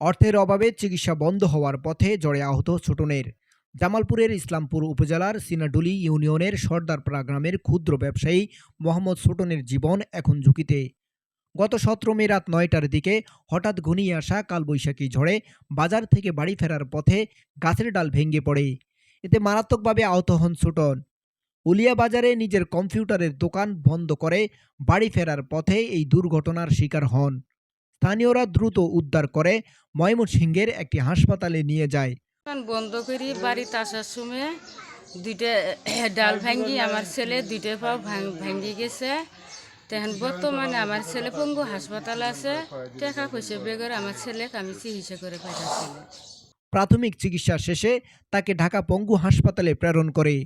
অর্থের অভাবে চিকিৎসা বন্ধ হওয়ার পথে জড়ে আহত ছোটনের। জামালপুরের ইসলামপুর উপজেলার সিনাডুলি ইউনিয়নের সর্দারপাড়া গ্রামের ক্ষুদ্র ব্যবসায়ী মোহাম্মদ ছোটনের জীবন এখন ঝুঁকিতে। গত সতেরো মে রাত নয়টার দিকে হঠাৎ ঘনিয়ে আসা কালবৈশাখী ঝড়ে বাজার থেকে বাড়ি ফেরার পথে গাছের ডাল ভেঙে পড়ে। এতে মারাত্মকভাবে আহত হন ছোটন। উলিয়া বাজারে নিজের কম্পিউটারের দোকান বন্ধ করে বাড়ি ফেরার পথে এই দুর্ঘটনার শিকার হন। স্থানীয়রা দ্রুত উদ্ধার করে ময়মনসিংহের একটি হাসপাতালে নিয়ে যায়। বন্ধ করি বাড়িতে আসার সময় দুইটা ডাল ভাঙ্গি আমার ছেলে দুইটা পাও ভাঙ্গি গেছে। তখন বর্তমানে আমার ছেলে পঙ্গু হাসপাতাল আছে। টাকা পয়সা বেগর আমার ছেলে আমি চিকিৎসা করে পাঠাচ্ছিলাম প্রাথমিক চিকিৎসা শেষে তাকে ঢাকা পঙ্গু হাসপাতালে প্রেরণ করে।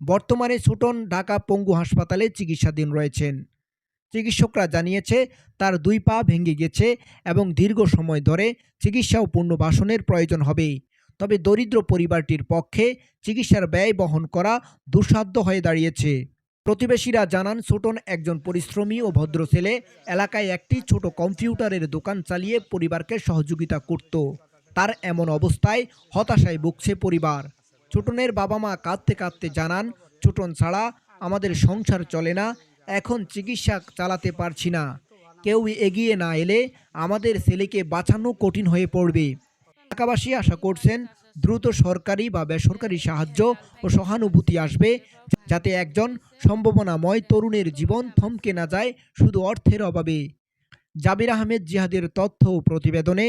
বর্তমানে ছোটন ঢাকা পঙ্গু হাসপাতালে চিকিৎসাধীন রয়েছেন। চিকিৎসকরা জানিয়েছে, তার দুই পা ভেঙে গেছে এবং দীর্ঘ সময় ধরে চিকিৎসা ও পুনর্বাসনের প্রয়োজন হবে। তবে দরিদ্র পরিবারটির পক্ষে চিকিৎসার ব্যয় বহন করা দুঃসাধ্য হয়ে দাঁড়িয়েছে। প্রতিবেশীরা জানান ছোটন একজন পরিশ্রমী ও ভদ্র ছেলে, এলাকায় একটি ছোট কম্পিউটারের দোকান চালিয়ে পরিবারকে সহযোগিতা করত। তার এমন অবস্থায় হতাশায় ভুগছে পরিবার। ছোটনের বাবা মা কাঁদতে কাঁদতে জানান ছোটন ছাড়া আমাদের সংসার চলে না এখন চিকিৎসা চালাতে পারছি না। কেউ এগিয়ে না এলে আমাদের ছেলেকে বাঁচানো কঠিন হয়ে পড়বে। এলাকাবাসী আশা করছেন দ্রুত সরকারি বা বেসরকারি সাহায্য ও সহানুভূতি আসবে, যাতে একজন সম্ভাবনাময় তরুণের জীবন থমকে না যায় শুধু অর্থের অভাবে। জাবির আহমেদ জিহাদের তথ্য ও প্রতিবেদনে